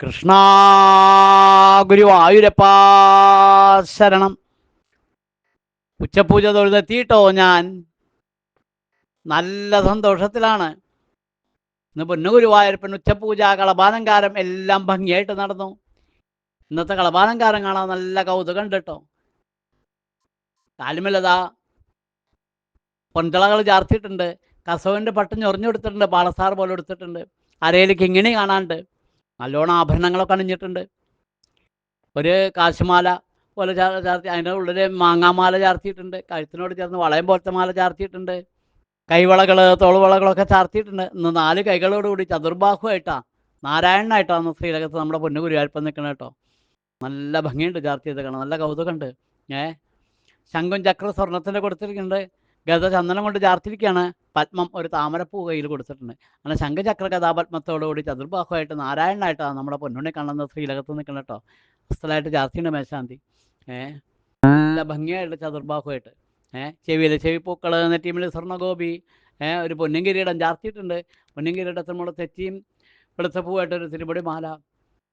കൃഷ്ണ ഗുരുവായൂരപ്പാ ശരണം. ഉച്ചപൂജ തൊഴുതെത്തിയിട്ടോ ഞാൻ? നല്ല സന്തോഷത്തിലാണ്. ഇന്ന് പൊന്നുഗുരുവായൂരപ്പൻ ഉച്ചപൂജ കളപാലങ്കാരം എല്ലാം ഭംഗിയായിട്ട് നടന്നു. ഇന്നത്തെ കളപാലങ്കാരം കാണാൻ നല്ല കൗതുകം ഉണ്ട് കേട്ടോ. കാലുമല്ലതാ പൊൻതളകൾ ചാർത്തിയിട്ടുണ്ട്. കസവിന്റെ പട്ടം ഞൊറിഞ്ഞു കൊടുത്തിട്ടുണ്ട്. പാളസാർ പോലെ എടുത്തിട്ടുണ്ട് അരയിൽ കിങ്ങിണി കാണാനുണ്ട്. നല്ലോണം ആഭരണങ്ങളൊക്കെ അണിഞ്ഞിട്ടുണ്ട്. ഒരു കാശുമാല പോലെ ചാർത്തി അതിന്റെ ഉള്ളിൽ മാങ്ങാമാല ചാർത്തിയിട്ടുണ്ട്. കഴുത്തിനോട് ചേർന്ന് വളയം പോലത്തെ മാല ചാർത്തിയിട്ടുണ്ട്. കൈവളകൾ തോളുവളകളൊക്കെ ചാർത്തിയിട്ടുണ്ട്. ഇന്ന് നാല് കൈകളോടുകൂടി ചതുർബാഹുവായിട്ടാണ് നാരായണനായിട്ടാണ് ശ്രീലകത്ത് നമ്മുടെ പൊന്നു ഗുരുവായൂരപ്പം നിൽക്കണം കേട്ടോ. നല്ല ഭംഗിയുണ്ട് കാണാൻ നല്ല കൗതുകമുണ്ട്. ഏ? ശംഖും ചക്ര സ്വർണത്തിന്റെ കൊടുത്തിരിക്കുന്നുണ്ട്. ഗത ചന്ദനം കൊണ്ട് ചാർത്തിരിക്കുകയാണ്. പത്മം ഒരു താമരപ്പൂ കയ്യിൽ കൊടുത്തിട്ടുണ്ട്. അങ്ങനെ ശംഖചക്ര കഥാപത്മത്തോടുകൂടി ചതുർബാഹുവായിട്ട് നാരായണനായിട്ടാണ് നമ്മുടെ പൊന്നുണ്ണി കാണുന്ന ശ്രീലകത്ത് നിൽക്കണം കേട്ടോ. അസ്ഥലായിട്ട് ചാർത്തിയുണ്ട് മേശാന്തി. ഏഹ് നല്ല ഭംഗിയായിട്ട് ചതുർബാഹുവായിട്ട്. ഏഹ് ചെവിയിലെ ചെവിപ്പൂക്കൾ നെറ്റിമിൽ സ്വർണഗോപി ഏഹ് ഒരു പൊന്നും കിരീടം ചാർത്തിയിട്ടുണ്ട്. പൊന്നും കിരീടത്തിൽ നമ്മുടെ തെറ്റിയും വെളുത്തപ്പൂവായിട്ട് ഒരു തിരുമുടി മാല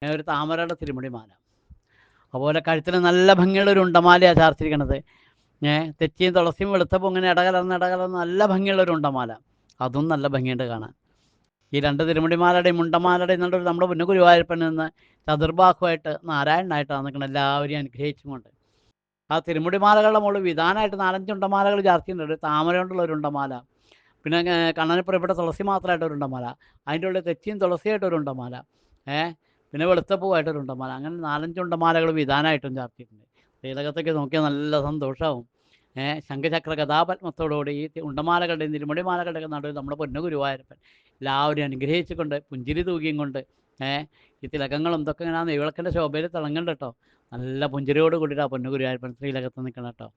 ഒരു താമരയുടെ തിരുമുടി മാല അതുപോലെ കഴുത്തിന് നല്ല ഭംഗിയുള്ള ഒരു ഉണ്ടമാലയാണ് ചാർത്തിരിക്കണത്. ഏ തെറ്റിയും തുളസിയും വെളുത്തപ്പോൾ ഇങ്ങനെ ഇടകലർന്ന് ഇടകലർന്ന് നല്ല ഭംഗിയുള്ള ഒരു ഉണ്ടമാല അതും നല്ല ഭംഗിയുണ്ട് കാണാൻ. ഈ രണ്ട് തിരുമുടിമാലയുടെയും മുണ്ടമാലയുടെയും നടുവിൽ നമ്മുടെ പൊന്നു ഗുരുവായൂരപ്പൻ നിന്ന് ചതുർബാഹുമായിട്ട് നാരായണനായിട്ടാണ് നിൽക്കുന്നത് എല്ലാവരെയും അനുഗ്രഹിച്ചും കൊണ്ട് ആ തിരുമുടിമാലകളുടെ മുകളിൽ വിധാനമായിട്ട് നാലഞ്ച് ഉണ്ടമാലകൾ ചാർത്തിയിട്ടുണ്ട്. ഒരു താമര കൊണ്ടുള്ള ഒരു ഉണ്ടമാല. പിന്നെ കണ്ണന് പുറപ്പെട്ട തുളസി മാത്രമായിട്ട് ഒരു ഉണ്ടമാല. അതിന്റെ ഉള്ളിൽ തെച്ചിയും തുളസിയായിട്ട് ഒരു ഉണ്ടമാല. ഏഹ് പിന്നെ വെളുത്തപ്പൂവായിട്ട് ഒരു ഉണ്ടമാല. അങ്ങനെ നാലഞ്ച് ഉണ്ടമാലകൾ വിധാനമായിട്ടും ചാർത്തിയിട്ടുണ്ട്. ശ്രീലകത്തേക്ക് നോക്കിയാൽ നല്ല സന്തോഷമാവും ഏഹ് ശംഖചക്ര കഥാപത്മത്തോടുകൂടി ഈ ഉണ്ടമാലകളുടെയും തിരുമുടിമാലകളുടെയൊക്കെ നടുവിൽ നമ്മുടെ പൊന്നു ഗുരുവായൂരപ്പൻ എല്ലാവരും അനുഗ്രഹിച്ചുകൊണ്ട് പുഞ്ചിരി തൂകിയും കൊണ്ട് ഏഹ് ഈ തിലകങ്ങളും ഇതൊക്കെ ഇങ്ങനെ നെയ്വിളക്കിന്റെ ശോഭയിൽ തിളങ്ങണ്ട കേട്ടോ. നല്ല പുഞ്ചിരിയോട് കൂടിയിട്ട് ആ പൊന്നു ഗുരുവായൂരപ്പൻ ശ്രീലകത്ത് നിൽക്കണം കേട്ടോ.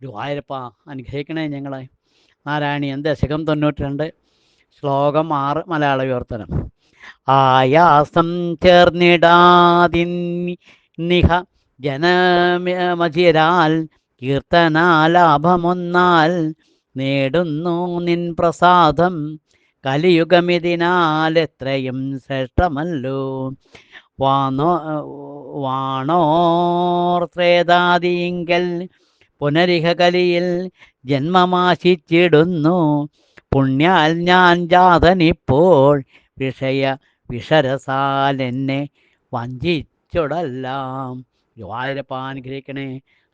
ഗുരുവായൂരപ്പ അനുഗ്രഹിക്കണേ ഞങ്ങളെ. നാരായണീയൻ ദശകം തൊണ്ണൂറ്റി രണ്ട് ശ്ലോകം ആറ് മലയാള വിവർത്തനം. ആയാസം ചേർന്നിടാതിന്നിഹ ജനമചിരാൽ കീർത്തനാലാഭമൊന്നാൽ നേടുന്നു നിൻ പ്രസാദം. കലിയുഗമിതിനാൽ എത്രയും ശ്രേഷ്ഠമല്ലോ. വാണോ വാണോർത്രേതാദിങ്കൽ പുനരിഹ കലിയിൽ ജന്മമാശിച്ചിടുന്നു. പുണ്യാൽ ഞാൻ ജാതനിപ്പോൾ വിഷയ വിഷരസാൽ എന്നെ വഞ്ചിച്ചൊടല്ലാം. ഗുരുവായൂരപ്പ അനുഗ്രഹിക്കണേ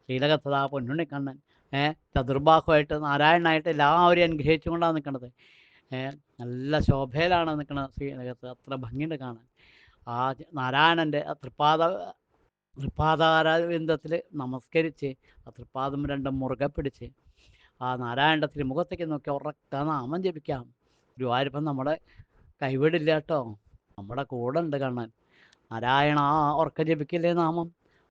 ശ്രീലകത്തതാ പൊന്നുണ്ണിക്കണ്ണൻ ഏഹ് ചതുർബാഹുവായിട്ട് നാരായണനായിട്ട് എല്ലാവരെയും അനുഗ്രഹിച്ചുകൊണ്ടാണ് നിൽക്കുന്നത് നല്ല ശോഭയിലാണ് നിൽക്കുന്നത് ശ്രീലകത്ത് അത്ര ഭംഗിയുണ്ട് കാണാൻ. ആ നാരായണന്റെ ആ തൃപ്പാദ തൃപ്പാദാരവിന്ദത്തിൽ നമസ്കരിച്ച് ആ തൃപ്പാദം രണ്ടും മുറുകെ പിടിച്ച് ആ നാരായണന്റെ തിരുമുഖത്തേക്ക് നോക്കി ഉറക്ക നാമം ജപിക്കാം. ഗുരുവായൂരപ്പൻ നമ്മുടെ കൈവിടില്ല കേട്ടോ. നമ്മുടെ കൂടെ ഉണ്ട് കാണാൻ നാരായണ ഉറക്ക ജപിക്കില്ലേ നാമം?